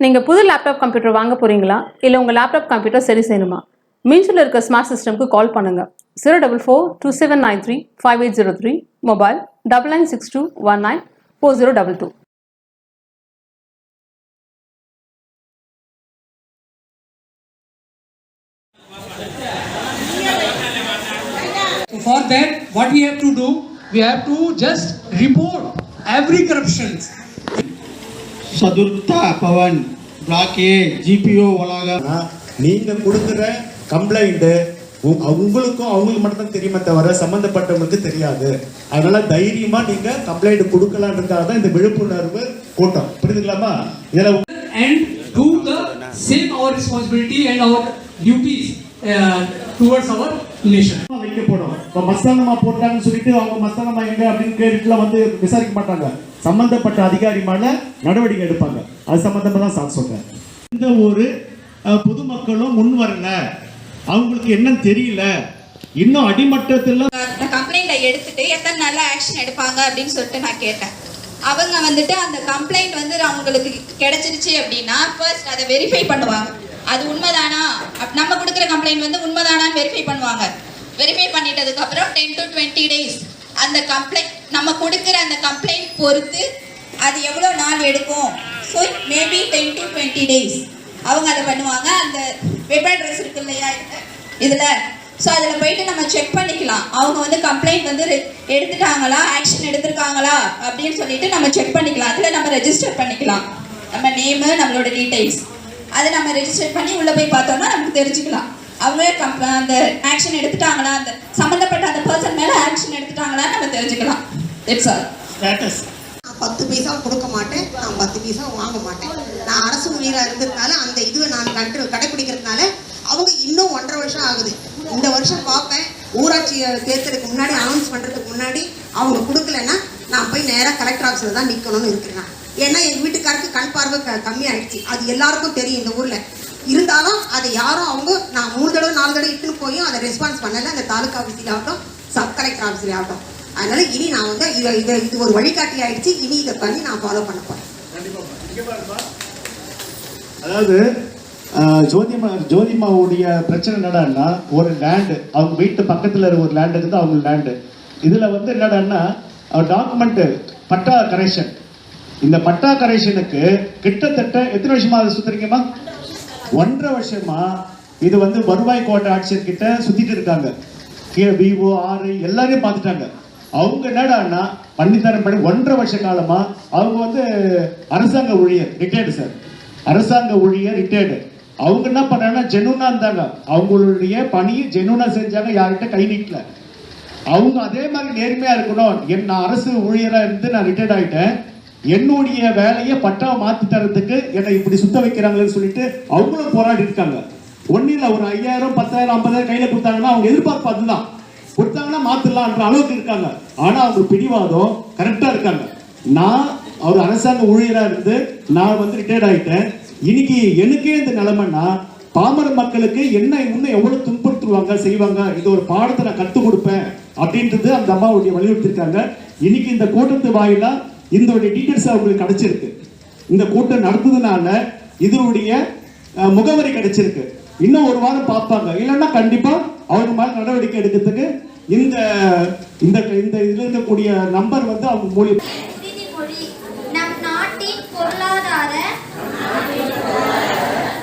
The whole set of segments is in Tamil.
நீங்கள் புது லேப்டாப் கம்ப்யூட்டர் வாங்க போகிறீங்களா இல்லை உங்கள் லேப்டாப் கம்ப்யூட்டர் சரி செய்யணுமா? மீன்ஸில் இருக்க ஸ்மார்ட் சிஸ்டம்க்கு கால் பண்ணுங்கள் zero double four two seven nine three five eight zero three mobile double nine six two one nine four zero double two For that, what we have to do, we have to just report every corruptions. சதுர்த்தா பவன். பிளாக் ஏ ஜிபிஓ வளாகம். நீங்க கொடுக்குற கம்ப்ளைண்ட் உங்களுக்கும் அவங்களுக்கு மட்டும் தான் தெரியுமே தவிர சம்பந்தப்பட்டவங்களுக்கு தெரியாது. அதனால தைரியமா நீங்க கம்ப்ளைண்ட் கொடுக்கலான்றதுக்காக தான் இந்த விழிப்புணர்வு கூட்டம். புரியுதுங்களாமா இதுல and do the same our responsibility and our duties uh, towards our nation. வைக்கப்படும் இப்போ மஸ்தானமா போட்டாங்கன்னு சொல்லிட்டு அவங்க மஸ்தானமா எங்க அப்படின்னு கேட்டுலாம் வந்து விசாரிக்க மாட்டாங்க. சம்பந்தப்பட்ட அதிகாரி மேல நடவடிக்கை எடுப்பாங்க. அது சம்பந்தமா தான் சார் சொல்றேன் இந்த ஒரு பொதுமக்களும் முன் வரல. அவங்களுக்கு என்னன்னு தெரியல. இன்னும் அடிமட்டத்தில் அந்த கம்ப்ளைண்ட்டை எடுத்துட்டு எத்தனை நல்ல ஆக்ஷன் எடுப்பாங்க அப்படின்னு சொல்லிட்டு நான் கேட்டேன். அவங்க வந்துட்டு அந்த கம்ப்ளைண்ட் வந்து அவங்களுக்கு கிடைச்சிருச்சு அப்படின்னா ஃபர்ஸ்ட் அதை வெரிஃபை பண்ணுவாங்க. அது உண்மைதானா? அப்- நம்ம கொடுக்குற கம்ப்ளைண்ட் வந்து உண்மைதானான்னு வெரிஃபை பண்ணுவாங்க. வெரிஃபை பண்ணிட்டதுக்கு அப்புறம் டென் டு டுவெண்ட்டி டேஸ் அந்த கம்ப்ளைண்ட் நம்ம கொடுக்குற அந்த கம்ப்ளைண்ட் பொறுத்து அது எவ்வளோ நாள் எடுக்கும்? So maybe ten to twenty days அவங்க அதை பண்ணுவாங்க. அந்த வெப் அட்ரஸ் இருக்கு இல்லையா? இதில். ஸோ அதில் போயிட்டு நம்ம செக் பண்ணிக்கலாம். அவங்க வந்து கம்ப்ளைண்ட் வந்து எடுத்துட்டாங்களா? ஆக்ஷன் எடுத்திருக்காங்களா? அப்படின்னு சொல்லிட்டு நம்ம செக் பண்ணிக்கலாம். அதில் நம்ம ரெஜிஸ்டர் பண்ணிக்கலாம். நம்ம நேமு நம்மளோட டீட்டெயில்ஸ் அதை நம்ம ரெஜிஸ்டர் பண்ணி உள்ளே போய் பார்த்தோம்னா நமக்கு தெரிஞ்சுக்கலாம். அவங்க கம்ப் அந்த ஆக்ஷன் எடுத்துட்டாங்களா? அந்த சம்மந்தப்பட்ட அந்த பர்சன் மேலே ஆக்ஷன் எடுத்துட்டாங்களான்னு நம்ம தெரிஞ்சுக்கலாம். இட்ஸ் ஆல் ஸ்டேட்டஸ் நான் பத்து பைசா கொடுக்க மாட்டேன். நான் பத்து பைசா வாங்க மாட்டேன். நான் அரசு ஊழியராக இருந்ததுனால அந்த இதுவை நான் கண்டு கடைப்பிடிக்கிறதுனால அவங்க இன்னும் ஒன்றரை வருஷம் ஆகுது. இந்த வருஷம் பார்ப்பேன். ஊராட்சி தேர்தலுக்கு முன்னாடி அனௌன்ஸ் பண்ணுறதுக்கு முன்னாடி அவங்க கொடுக்கலன்னா நான் போய் நேராக கலெக்டர் ஆஃபீஸில் தான் நிற்கணும்னு இருக்கிறேன். ஏன்னா எங்கள் வீட்டுக்காருக்கு கண் பார்வை க கம்மியாயிடுச்சு. அது எல்லாருக்கும் தெரியும் இந்த ஊரில். இருந்தாலும் அதை யாரும் அவங்க நான் மூணு தடவை நாலு தடவை இட்டுன்னு போயும் அதை ரெஸ்பான்ஸ் பண்ணலை. அந்த தாலுக்கா ஆஃபீஸில் ஆகட்டும் சப் கலெக்டர் ஆஃபீஸில் ஆகட்டும். அதனால இனி நான் வந்து இதை இதை இது ஒரு வழிகாட்டி ஆயிடுச்சு. இனி இதை பண்ணி நான் ஃபாலோ பண்ண போறேன். அதாவது ஜோதிமா ஜோதிமாவுடைய பிரச்சனை என்னடான்னா ஒரு லேண்டு அவங்க வீட்டு பக்கத்தில் இருக்க ஒரு லேண்டு இருக்குது அவங்க லேண்டு இதில் வந்து என்னடான்னா டாக்குமெண்ட்டு பட்டா கரெக்ஷன் இந்த பட்டா கரெக்ஷனுக்கு கிட்டத்தட்ட எத்தனை வருஷமா அதை சுத்துறீங்கம்மா? ஒன்றரை வருஷமா இது வந்து வருவாய் கோட்டை ஆட்சியர் கிட்ட சுத்திட்டு இருக்காங்க. கே விஓ ஆறு எல்லாரையும் பார்த்துட்டாங்க. அவங்க என்னடான்னா பண்ணித்தரம் பண்ணி ஒன்றரை வருஷ காலமா அவங்க வந்து அரசாங்க ஊழியர் ரிட்டையர்டு சார் அரசாங்க ஊழியர் ரிட்டையர்டு அவங்க என்ன பண்ணாங்கன்னா ஜெனூனா இருந்தாங்க. அவங்களுடைய பணியை ஜெனூனா செஞ்சாங்க யார்கிட்ட கை நீட்டல. அவங்க அதே மாதிரி நேர்மையா இருக்கணும். என் நான் அரசு ஊழியரா இருந்து நான் ரிட்டையர்ட் ஆயிட்டேன். என்னுடைய வேலையை பட்டாவை மாத்தி தரத்துக்கு என்னை இப்படி சுத்த வைக்கிறாங்களேன்னு சொல்லிட்டு அவங்களும் போராடி இருக்காங்க. ஒன்னில் ஒரு ஐயாயிரம் பத்தாயிரம் ஐம்பதாயிரம் கையில கொடுத்தாங்கன்னா அவங்க எதிர்பார்ப்பு அதுதான். கொடுத்தாங்கன்னா மாத்திரலாம்ன்ற அளவுக்கு இருக்காங்க. ஆனா அவங்க பிடிவாதம் கரெக்டா இருக்காங்க. நான் அவர் அரசாங்க ஊழியரா இருந்து நான் வந்து ரிட்டையர்ட் ஆயிட்டேன். இன்னைக்கு எனக்கே இந்த நிலைமைன்னா பாமர மக்களுக்கு என்ன இன்னும் எவ்வளவு துன்புறுத்துவாங்க செய்வாங்க இது ஒரு பாடத்தை நான் கற்றுக் கொடுப்பேன் அப்படின்றது அந்த அம்மாவுடைய வலியுறுத்திருக்காங்க இன்னைக்கு இந்த கூட்டத்து வாயிலா இதோடைய டீட்டெயில்ஸ் அவங்களுக்கு கிடைச்சிருக்கு. இந்த கூட்டம் நடந்ததுனால இதனுடைய முகவரி கிடைச்சிருக்கு. இன்னும் ஒரு வாரம் பார்ப்பாங்க. இல்லைன்னா கண்டிப்பா அவங்க மேல நடவடிக்கை எடுக்கிறதுக்கு இந்த இந்த இந்த இதுல இருக்கக்கூடிய நம்பர் வந்து அவங்க மூலியம் உறுதிமொழி நம் நாட்டின் பொருளாதார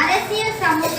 அரசியல் சமூக